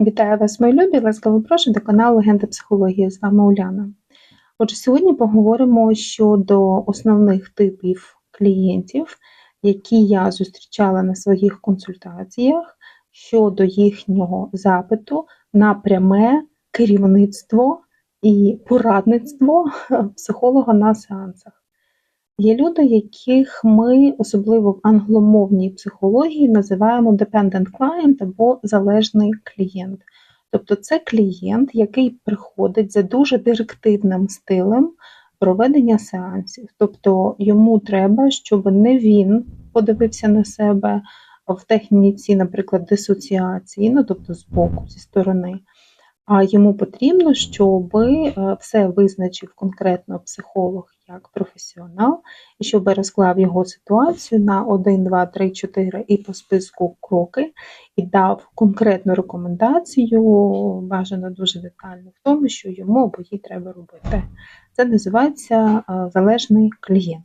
Вітаю вас, мої любі! Ласкаво прошу до каналу Легенди психології. З вами Уляна. Отже, сьогодні поговоримо щодо основних типів клієнтів, які я зустрічала на своїх консультаціях щодо їхнього запиту на пряме керівництво і порадництво психолога на сеансах. Є люди, яких ми, особливо в англомовній психології, називаємо dependent client або залежний клієнт. Тобто це клієнт, який приходить за дуже директивним стилем проведення сеансів. Тобто йому треба, щоб не він подивився на себе в техніці, наприклад, дисоціації, ну тобто з боку, зі сторони. А йому потрібно, щоб е, все визначив конкретно психолог як професіонал, і щоб розклав його ситуацію на 1, 2, 3, 4 і по списку кроки, і дав конкретну рекомендацію, бажано дуже детально, в тому, що йому або їй треба робити. Це називається е, залежний клієнт.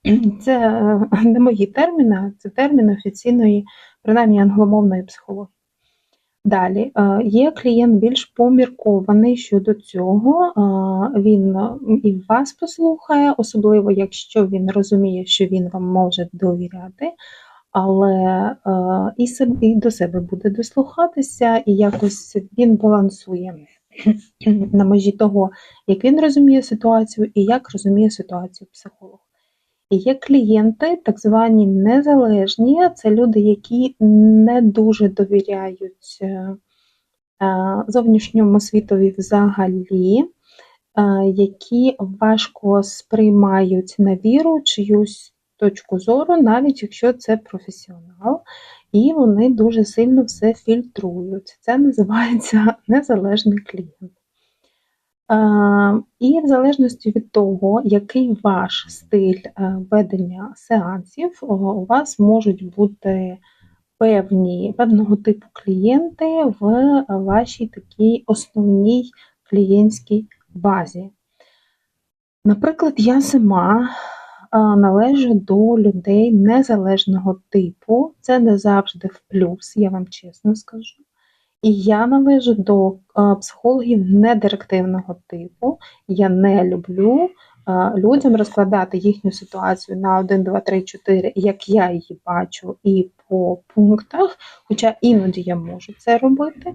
Це е, не мої терміни, це термін офіційної, принаймні англомовної психології. Далі е, є клієнт більш поміркований щодо цього, е, він і вас послухає, особливо якщо він розуміє, що він вам може довіряти, але е, і, і до себе буде дослухатися, і якось він балансує на межі того, як він розуміє ситуацію і як розуміє ситуацію психолог. Є клієнти, так звані незалежні, це люди, які не дуже довіряють е, е, зовнішньому світові взагалі, е, які важко сприймають на віру чиюсь точку зору, навіть якщо це професіонал, і вони дуже сильно все фільтрують. Це називається незалежний клієнт. І в залежності від того, який ваш стиль е, ведення сеансів, у вас можуть бути певні, певного типу клієнти в вашій такій основній клієнтській базі. Наприклад, я сама належу до людей незалежного типу, це не завжди в плюс, я вам чесно скажу. І я належу до психологів недирективного типу. Я не люблю людям розкладати їхню ситуацію на 1, 2, 3, 4, як я її бачу, і по пунктах, хоча іноді я можу це робити.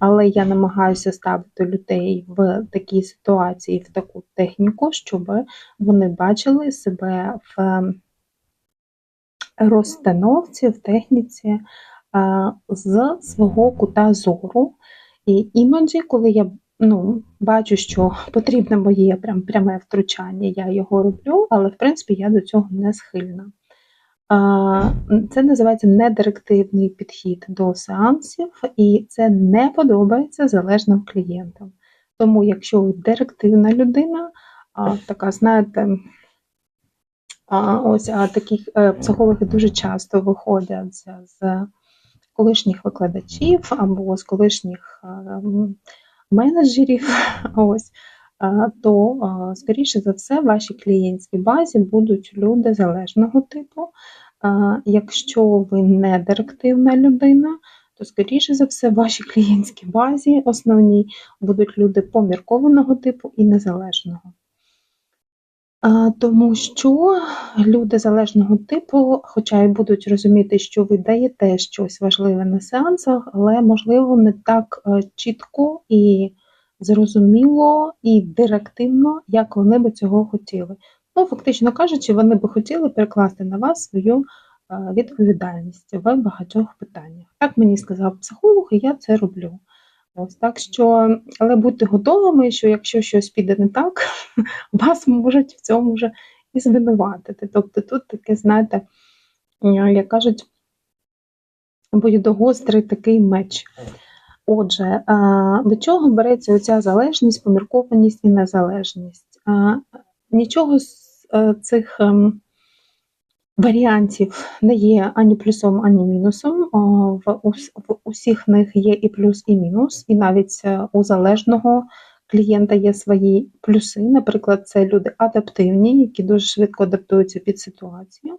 Але я намагаюся ставити людей в такій ситуації, в таку техніку, щоб вони бачили себе в розстановці, в техніці з свого кута зору. І іноді, коли я ну, бачу, що потрібне моє прям пряме втручання, я його роблю, але в принципі я до цього не схильна. Це називається недирективний підхід до сеансів, і це не подобається залежним клієнтам. Тому, якщо директивна людина, така, знаєте, ось такі е, психологи дуже часто виходять з колишніх викладачів або з колишніх менеджерів, ось, то, скоріше за все, в вашій клієнтській базі будуть люди залежного типу. Якщо ви не директивна людина, то, скоріше за все, в вашій клієнтській базі основній будуть люди поміркованого типу і незалежного. Тому що люди залежного типу, хоча й будуть розуміти, що ви даєте щось важливе на сеансах, але, можливо, не так е, чітко і зрозуміло і директивно, як вони би цього хотіли. Ну, фактично кажучи, вони би хотіли перекласти на вас свою е, відповідальність в багатьох питаннях. Так мені сказав психолог, і я це роблю. Ось так що, але будьте готовими, що якщо щось піде не так, вас можуть в цьому вже і звинуватити. Тобто тут таке, знаєте, як кажуть, боєдогострий такий меч. Отже, від чого береться оця залежність, поміркованість і незалежність? Нічого з е, цих ем, Варіантів не є ані плюсом, ані мінусом. В усіх них є і плюс, і мінус, і навіть е, у залежного клієнта є свої плюси. Наприклад, це люди адаптивні, які дуже швидко адаптуються під ситуацію.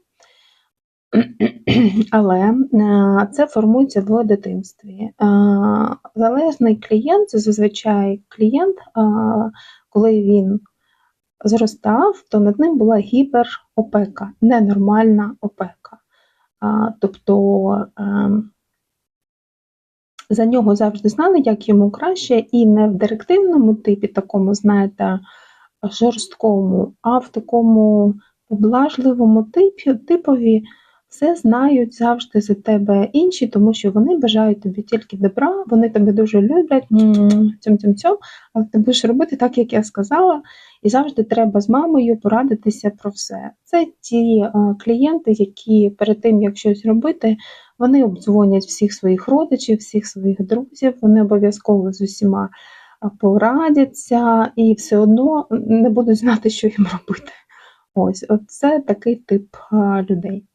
Але е, це формується в дитинстві. Е, Залежний клієнт це зазвичай клієнт, коли він зростав, то над ним була гіперопека, ненормальна опека. А, Тобто е, за нього завжди знали, як йому краще, і не в директивному типі, такому, знаєте, жорсткому, а в такому поблажливому типі, типові все знають завжди за тебе інші, тому що вони бажають тобі тільки добра, вони тебе дуже люблять, цьом цьом цьом але ти будеш робити так, як я сказала, і завжди треба з мамою порадитися про все. Це ті е, клієнти, які перед тим, як щось робити, вони обдзвонять всіх своїх родичів, всіх своїх друзів, вони обов'язково з усіма е, порадяться і все одно не будуть знати, що їм робити. Ось, це такий тип е, людей.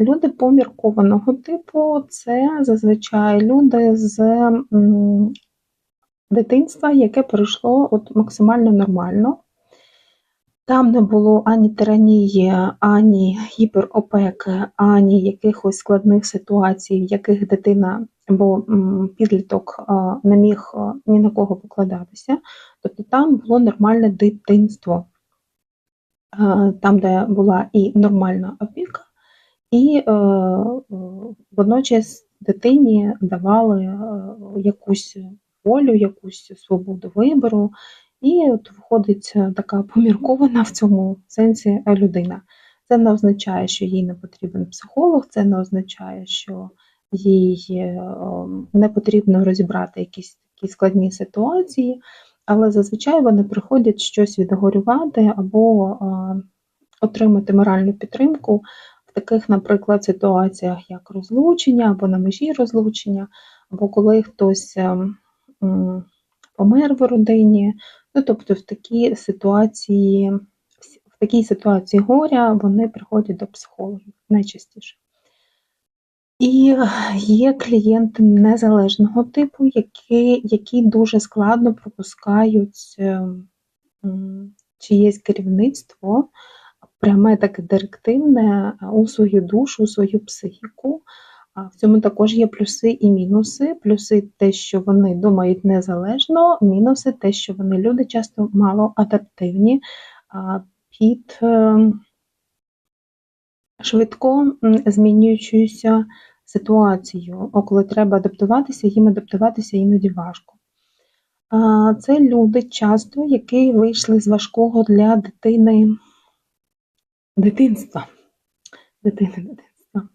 Люди поміркованого типу це зазвичай люди з дитинства, яке пройшло от максимально нормально. Там не було ані тиранії, ані гіперопеки, ані якихось складних ситуацій, в яких дитина або підліток не міг ні на кого покладатися. Тобто там було нормальне дитинство, там, де була і нормальна опіка, і е, е, водночас дитині давали е, якусь волю, якусь свободу вибору. І от виходить така поміркована в цьому сенсі людина. Це не означає, що їй не потрібен психолог, це не означає, що їй не потрібно розібрати якісь такі складні ситуації, але зазвичай вони приходять щось відгорювати або отримати моральну підтримку в таких, наприклад, ситуаціях, як розлучення або на межі розлучення, або коли хтось ем, помер в родині. Ну, тобто в такі ситуації, в такій ситуації горя вони приходять до психологів найчастіше. І є клієнти незалежного типу, які, які дуже складно пропускають ем, чиєсь керівництво, пряме таке директивне у свою душу, у свою психіку. А В цьому також є плюси і мінуси. Плюси те, що вони думають незалежно, мінуси те, що вони люди часто мало адаптивні під е, швидко змінюючуюся ситуацію. О, коли треба адаптуватися, їм адаптуватися іноді важко. Це люди часто, які вийшли з важкого для дитини дитинства. Дитини дитинства.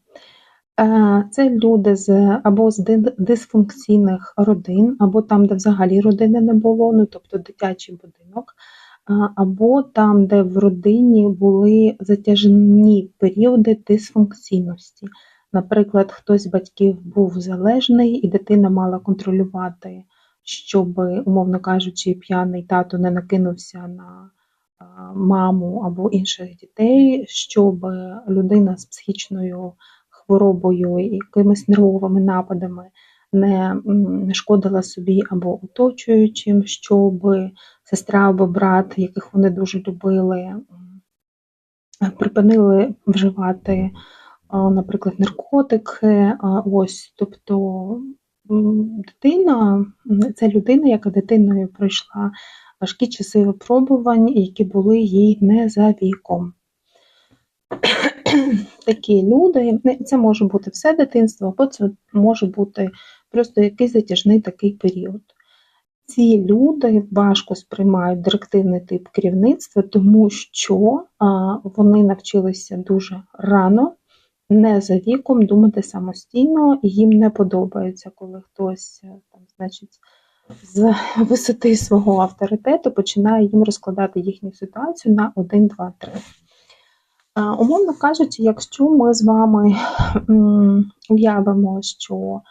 Е, Це люди з або з дисфункційних родин, або там, де взагалі родини не було, ну тобто дитячий будинок, або там, де в родині були затяжні періоди дисфункційності. Наприклад, хтось з батьків був залежний, і дитина мала контролювати, щоб, умовно кажучи, п'яний тато не накинувся на маму або інших дітей, щоб людина з психічною хворобою і якимись нервовими нападами не, шкодила собі або оточуючим, щоб сестра або брат, яких вони дуже любили, припинили вживати, наприклад, наркотики. Ось, тобто дитина це людина, яка дитиною пройшла важкі часи випробувань, які були їй не за віком. Такі люди, це може бути все дитинство, або це може бути просто якийсь затяжний такий період. Ці люди важко сприймають директивний тип керівництва, тому що вони навчилися дуже рано, не за віком, думати самостійно, і їм не подобається, коли хтось е, там, значить, з висоти свого авторитету починає їм розкладати їхню ситуацію на 1, 2, 3. Умовно кажучи, якщо ми з вами уявимо, що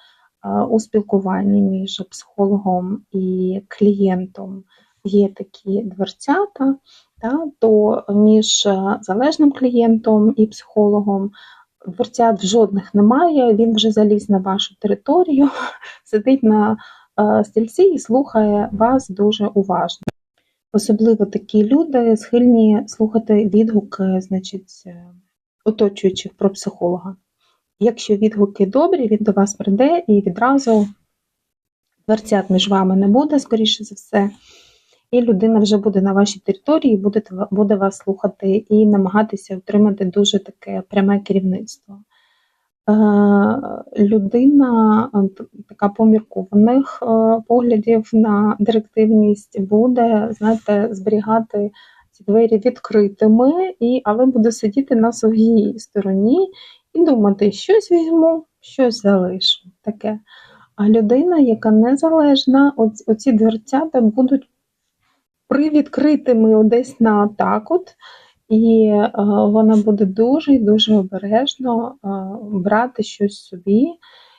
у спілкуванні між психологом і клієнтом є такі дверцята, та, то між е, залежним клієнтом і психологом дверцят жодних немає, він вже заліз на вашу територію, сидить на стільці і слухає вас дуже уважно. Особливо такі люди схильні слухати відгуки, значить, е, оточуючих про психолога. Якщо відгуки добрі, він до вас прийде і відразу дверцят між вами не буде, скоріше за все. І людина вже буде на вашій території, буде, буде вас слухати і намагатися отримати дуже таке пряме керівництво. Е, людина е, така поміркованих е, поглядів на директивність буде, знаєте, зберігати ці двері відкритими, і, але буде сидіти на своїй стороні і думати, щось візьму, щось залишу. таке. А людина, яка незалежна, оці дверцята будуть привідкритими десь на так от, і е, вона буде дуже і дуже обережно е, брати щось собі.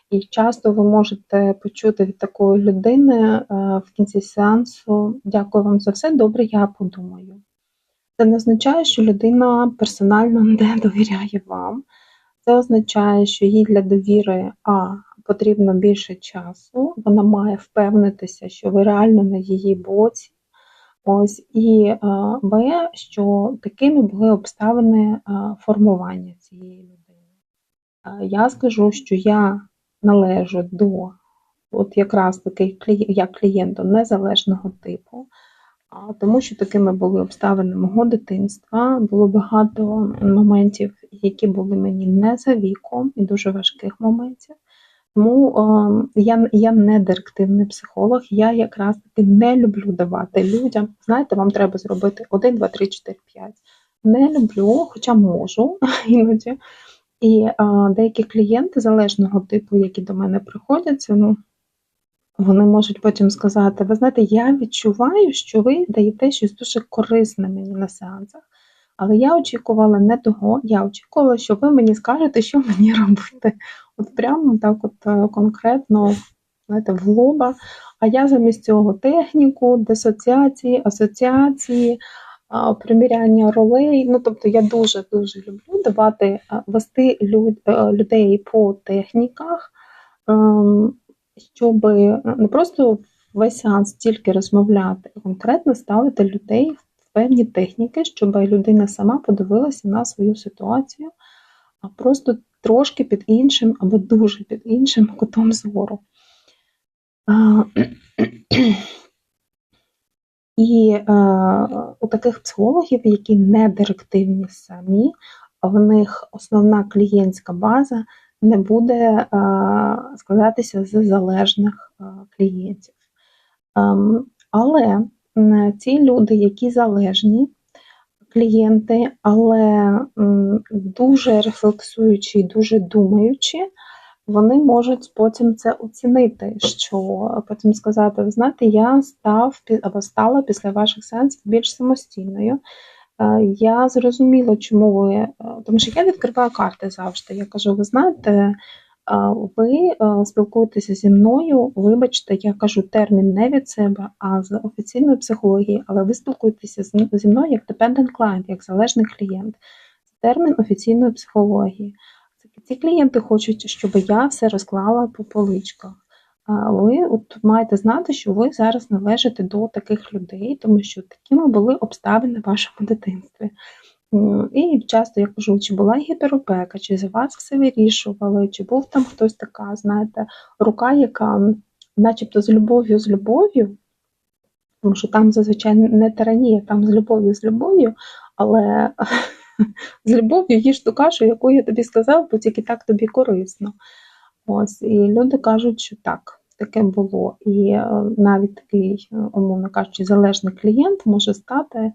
І часто ви можете почути від такої людини е, в кінці сеансу Дякую вам за все, добре, я подумаю. Це не означає, що людина персонально не довіряє вам. Це означає, що їй для довіри А потрібно більше часу, вона має впевнитися, що ви реально на її боці. Ось і е, Б, що такими були обставини е, формування цієї людини. Е, я скажу, що я належу до от якраз таки як клієнту незалежного типу, тому що такими були обставини мого дитинства. Було багато моментів, які були мені не за віком, і дуже важких моментів. Тому е, я я не директивний психолог, я якраз таки не люблю давати людям. Знаєте, вам треба зробити 1, 2, 3, 4, 5. Не люблю, хоча можу іноді. І е, деякі клієнти залежного типу, які до мене приходять, ну, вони можуть потім сказати: ви знаєте, я відчуваю, що ви даєте щось дуже корисне мені на сеансах. Але я очікувала не того, я очікувала, що ви мені скажете, що мені робити. От прямо так от е, конкретно знаєте, в лоба. А я замість цього техніку, дисоціації, асоціації, приміряння ролей. Ну, тобто я дуже-дуже люблю давати е, вести е, людей по техніках, ем, щоб не просто весь сеанс тільки розмовляти, а конкретно ставити людей в певні техніки, щоб людина сама подивилася на свою ситуацію, а просто трошки під іншим або дуже під іншим кутом зору. І у таких психологів, які не директивні самі, в них основна клієнтська база не буде складатися з залежних клієнтів. Ем, але ці люди, які залежні клієнти, але дуже рефлексуючи і дуже думаючи, вони можуть потім це оцінити, що потім сказати, ви знаєте, я став або стала після ваших сеансів більш самостійною. Е, я зрозуміла, чому ви. Е, тому що я відкриваю карти завжди. Я кажу, ви знаєте, ви спілкуєтеся зі мною, вибачте, я кажу термін не від себе, а з офіційної психології, але ви спілкуєтеся зі мною як dependent client, як залежний клієнт. Термін офіційної психології. Ці клієнти хочуть, щоб я все розклала по поличках. Ви от маєте знати, що ви зараз належите до таких людей, тому що такими були обставини в вашому дитинстві. І часто я кажу, чи була гіперопека, чи за вас все вирішували, чи був там хтось така, знаєте, рука, яка начебто з любов'ю, з любов'ю, тому що там зазвичай не таранія, там з любов'ю, з любов'ю, але з любов'ю їж ту кашу, яку я тобі сказав, бо тільки так тобі корисно. Ось, І люди кажуть, що так, таке було. І е, навіть такий, е, умовно кажучи, залежний клієнт може стати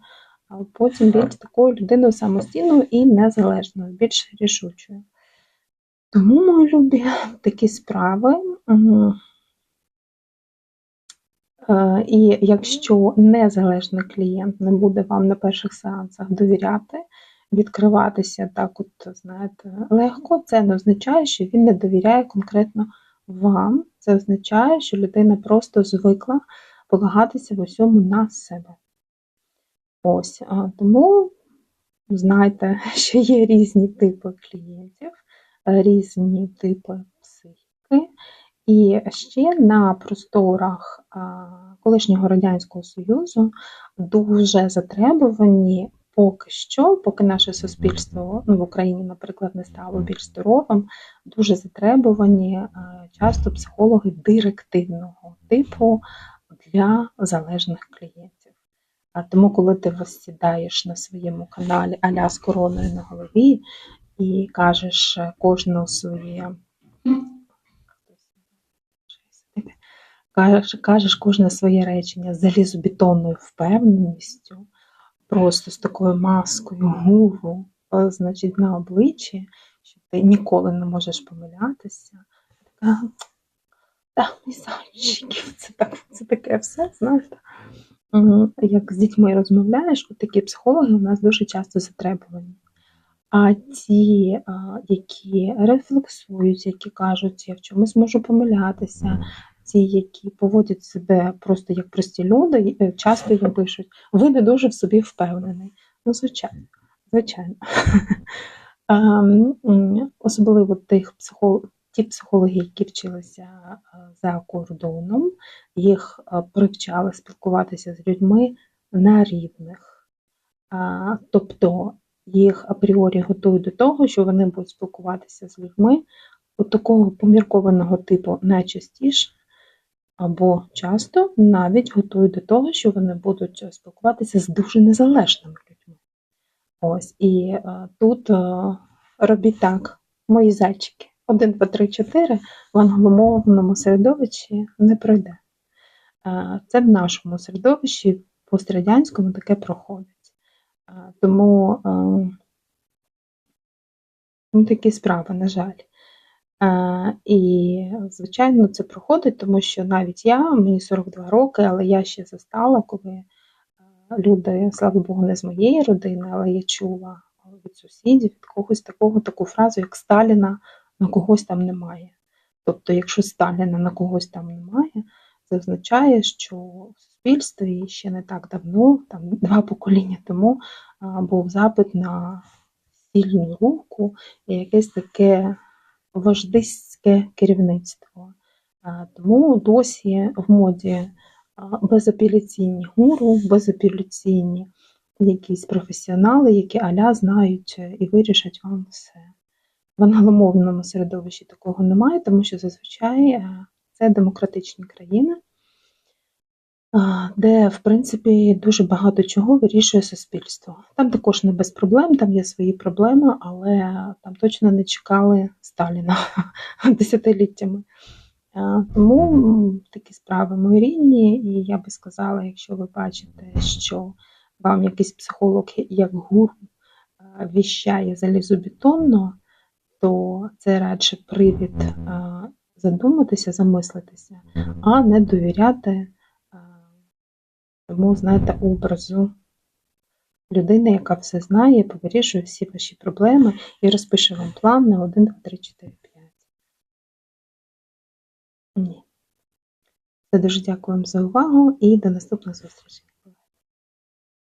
потім більш такою людиною самостійною і незалежною, більш рішучою. Тому, мої любі, такі справи. Е, і якщо незалежний клієнт не буде вам на перших сеансах довіряти, відкриватися так, от, знаєте, легко, це не означає, що він не довіряє конкретно вам. Це означає, що людина просто звикла полагатися в усьому на себе. Ось, Тому знайте, що є різні типи клієнтів, різні типи психіки. І ще на просторах колишнього Радянського Союзу дуже затребувані поки що, поки наше суспільство ну, в Україні, наприклад, не стало більш здоровим, дуже затребувані е, часто психологи директивного типу для залежних клієнтів. А тому, коли ти розсідаєш на своєму каналі Аля з короною на голові і кажеш е, кожну своє. Кажеш, кожне своє речення з залізобетонною впевненістю, просто з такою маскою гуру, е, значить, на обличчі, що ти ніколи не можеш помилятися. Така, та, мій зайчиків, це, так, це таке все, знаєте. Як з дітьми розмовляєш, от такі психологи у нас дуже часто затребувані. А ті, які рефлексують, які кажуть, я в чомусь можу помилятися, ті, які поводять себе просто як прості люди, е, часто їм пишуть, ви не дуже в собі впевнений. Ну, звичайно, звичайно. Особливо тих психо... ті психологи, які вчилися е, за кордоном, їх е, привчали спілкуватися з людьми на рівних. Тобто їх апріорі готують до того, що вони будуть спілкуватися з людьми от такого поміркованого типу найчастіше або часто навіть готують до того, що вони будуть спілкуватися з дуже незалежними людьми. Ось, і е, тут робіть так, мої зайчики. 1, 2, 3, 4 в англомовному середовищі не пройде. Це в нашому середовищі пострадянському таке проходить. Тому ну, такі справи, на жаль. І, звичайно, це проходить, тому що навіть я, мені 42 роки, але я ще застала, коли люди, слава Богу, не з моєї родини, але я чула від сусідів, від когось такого таку фразу, як Сталіна на когось там немає. Тобто, якщо Сталіна на когось там немає, це означає, що в суспільстві ще не так давно, там два покоління тому, був запит на сильну руку і якесь таке вождиське керівництво. Тому досі в моді безапеляційні гуру, безапеляційні якісь професіонали, які аля знають і вирішать вам все. В англомовному середовищі такого немає, тому що зазвичай е, це демократичні країни, де, в принципі, дуже багато чого вирішує суспільство. Там також не без проблем, там є свої проблеми, але там точно не чекали Сталіна десятиліттями. Тому такі справи мої рідні, і я би сказала, якщо ви бачите, що вам якийсь психолог як гуру е, віщає залізобетонно, то це радше привід е, задуматися, замислитися, а не довіряти е, тому, знаєте, образу людини, яка все знає, повирішує всі ваші проблеми і розпише вам план на 1, 2, 3, 4, 5. Ні. Все дуже дякую вам за увагу і до наступних зустрічей.